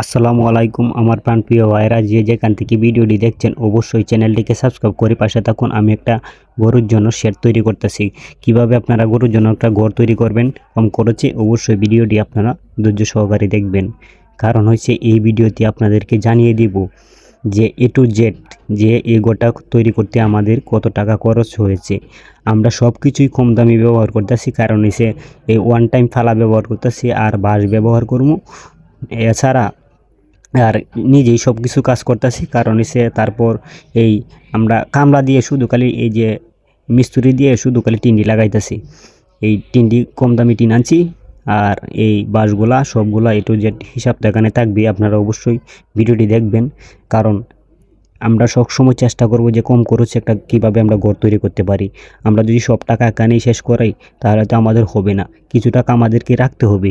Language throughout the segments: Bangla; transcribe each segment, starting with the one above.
আসসালামু আলাইকুম আমার প্রাণপ্রিয় ভাইরা যে যেখান থেকে ভিডিওটি দেখছেন অবশ্যই চ্যানেলটিকে সাবস্ক্রাইব করে পাশে থাকুন। আমি একটা গরুর জন্য শেড তৈরি করতেছি। কীভাবে আপনারা গরুর জন্য একটা ঘর তৈরি করবেন, কম করেছি অবশ্যই ভিডিওটি আপনারা ধৈর্য সহকারে দেখবেন। কারণ হচ্ছে এই ভিডিওতে আপনাদেরকে জানিয়ে দিব যে এ টু জেড যে এই গোটা তৈরি করতে আমাদের কত টাকা খরচ হয়েছে। আমরা সব কিছুই কম দামি ব্যবহার করতেছি, কারণ হচ্ছে এই ওয়ান টাইম ফালা ব্যবহার করতেছি আর বাঁশ ব্যবহার করব। এছাড়া আর নিজেই সব কিছু কাজ করতেছি। কারণ হচ্ছে তারপর এই আমরা কামলা দিয়ে শুধু খালি এই যে মিস্ত্রি দিয়ে শুধু খালি টিন্ডি লাগাইতেছি। এই টিন্ডি কম দামি টিন আনছি আর এই বাঁশগুলা সবগুলা এটু টু হিসাব এখানে থাকবে, আপনারা অবশ্যই ভিডিওটি দেখবেন। কারণ আমরা সবসময় চেষ্টা করব যে কম খরচে একটা কীভাবে আমরা ঘর তৈরি করতে পারি। আমরা যদি সব টাকা এখানেই শেষ করাই, তাহলে তো আমাদের হবে না। কিছু টাকা আমাদেরকে রাখতে হবে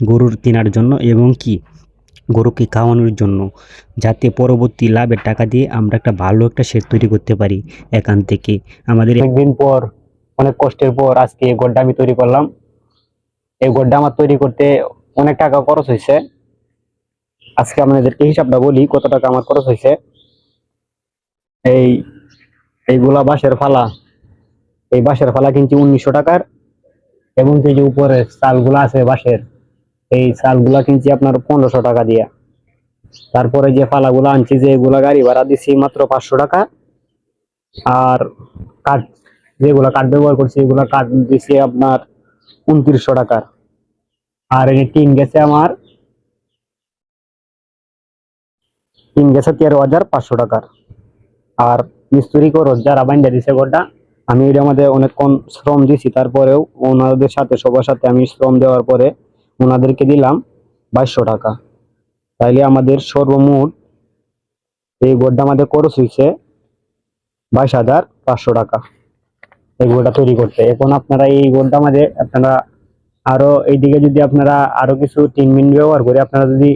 গরুর কেনার জন্য। এবং কি? গরুকে খাওয়ানোর জন্য, যাতে পরবর্তী লাভের টাকা দিয়ে আমরা একটা ভালো একটা শেড তৈরি করতে পারি এখান থেকে। আমাদের একদিন পর, অনেক কষ্টের পর আজকে এই গড়টা আমি তৈরি করলাম। এই গড়টা আমার তৈরি করতে অনেক টাকা খরচ হয়েছে। আজকে আপনাদেরকে হিসাবটা বলি, কত টাকা আমার খরচ হয়েছে। এই এইগুলা বাঁশের ফালা, এই বাঁশের ফালা কিনছি উনিশশো টাকার। এবং যে উপরে চালগুলা আছে বাঁশের এই চালগুলা কিনছি আপনার পনেরোশো টাকা দিয়ে। তারপরে যে ফালাগুলো আনছি, যে এগুলা গাড়ি ভাড়া দিছি মাত্র পাঁচশো টাকা। আর কাঠ, যেগুলো কাঠ ব্যবহার করছি, এগুলো কাঠ দিছি আপনার উনত্রিশশো টাকার। আর এই টিন গেছে আমার, টিন গেছে তেরো হাজার পাঁচশো টাকার। আর মিস্ত্রি খরচ যারা বাইন্দা দিছে গোটা, আমি এর মধ্যে অনেকক্ষণ শ্রম দিছি। তারপরেও ওনাদের সাথে, সবার সাথে আমি শ্রম দেওয়ার পরে ওনাদেরকে দিলাম বাইশশো টাকা। তাইলে আমাদের সর্বমোট এই গোডটা আমাদের খরচ হয়েছে বাইশ হাজার পাঁচশো টাকা এই গোটা তৈরি করতে। এখন আপনারা এই গোটা মাঝে আপনারা আরও এইদিকে যদি আপনারা আরও কিছু টিন মিন ব্যবহার করে আপনারা যদি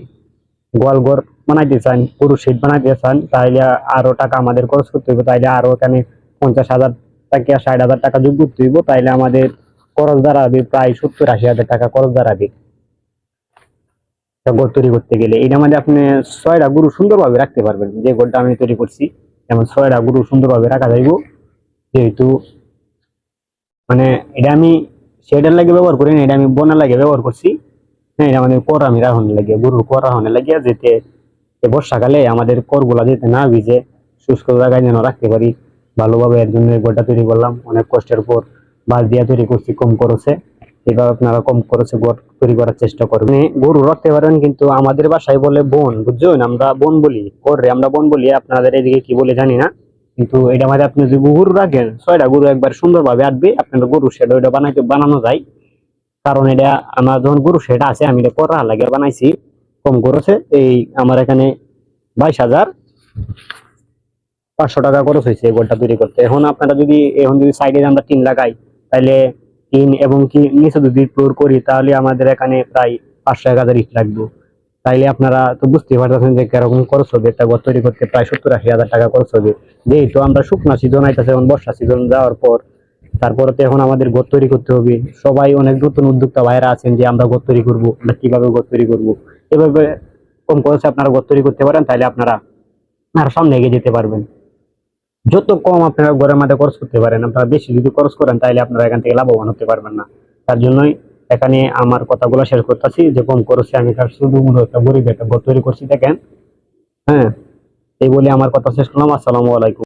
গোয়াল ঘর বানাইতে চান পুরো শীট বানাইতে চান তাহলে আরও টাকা আমাদের খরচ করতে হবে তাইলে আরও এখানে পঞ্চাশ হাজার টাকা ষাট হাজার টাকা যোগ করতে হইব। তাইলে আমাদের খরচ দাঁড়াবে প্রায় সত্তর আশি হাজার টাকা খরচ দাঁড়াবে ঘর তৈরি করতে গেলে। এটা মধ্যে আপনি ছয়টা গরু সুন্দরভাবে রাখতে পারবেন। যে ঘরটা আমি তৈরি করছি, যেমন ছয়টা গরু সুন্দরভাবে রাখা যাইব। যেহেতু মানে এটা আমি শেডের লাগে ব্যবহার করি না, এটা আমি বোনার লাগে ব্যবহার করছি। হ্যাঁ এটা আমাদের কর আমি রাখনের লাগে, গরুর কর রাখনের লাগে, যেতে বর্ষাকালে আমাদের করগুলা যেতে না ভিজে, শুষ্ক জায়গায় যেন রাখতে পারি। ভালোভাবে এর জন্য ঘরটা তৈরি করলাম। অনেক কষ্টের পর বাঁশ দিয়া তৈরি করছি, কম খরচে। এবার আপনারা কম খরচে ঘর তৈরি করার চেষ্টা করবেন। গরু রাখতে পারেন কিন্তু আমাদের বাসায় বলে বন, বুঝছেন? আমরা বন বলি, করে আমরা বন বলি, আপনাদের এদিকে কি বলে জানি না। কিন্তু এটা মাঝে আপনি যদি গরু রাখেন, ছয়টা গরু একবার সুন্দরভাবে আটবে আপনার গরু সেটা ওইটা বানাইতে বানানো যায়। কারণ এটা, আমার যখন গরু সেটা আছে, আমি এটা করা লাগে বানাইছি, কম খরচে। এই আমার এখানে বাইশ হাজার পাঁচশো টাকা খরচ হয়েছে এই ঘরটা তৈরি করতে। এখন আপনারা যদি, এখন যদি সাইডে আমরা টিন লাগাই তাহলে টিন এবং কি নিচে যদি ফ্লোর করি, তাহলে আমাদের এখানে প্রায় পাঁচশো, এক হাজার ইট লাগবে। তাইলে আপনারা তো বুঝতেই পারতেছেন যে কীরকম খরচ হবে। একটা ঘর তৈরি করতে প্রায় সত্তর আশি হাজার টাকা খরচ হবে। যেহেতু আমরা শুকনা সিজন আইতেছে এখন বর্ষা সিজন যাওয়ার পর, তারপরে তো এখন আমাদের ঘর তৈরি করতে হবে। সবাই অনেক নতুন উদ্যোক্তা ভাইরা আছেন যে আমরা ঘর তৈরি করব, আমরা কীভাবে ঘর তৈরি করব। এভাবে কম খরচে আপনারা ঘর তৈরি করতে পারেন তাহলে আপনারা আর সামনে এগিয়ে যেতে পারবেন। যত কম আপনারা ঘরের মধ্যে খরচ করতে পারেন, আপনারা বেশি যদি খরচ করেন, তাহলে আপনারা এখান থেকে লাভবান হতে পারবেন না। তার জন্যই এখানে আমার কথাগুলো শেয়ার করতেছি, যে কম খরচে আমি শুধু একটা গরিব একটা ঘর তৈরি করছি, দেখেন। হ্যাঁ এই বলে আমার কথা শেষ করলাম। আসসালামু আলাইকুম।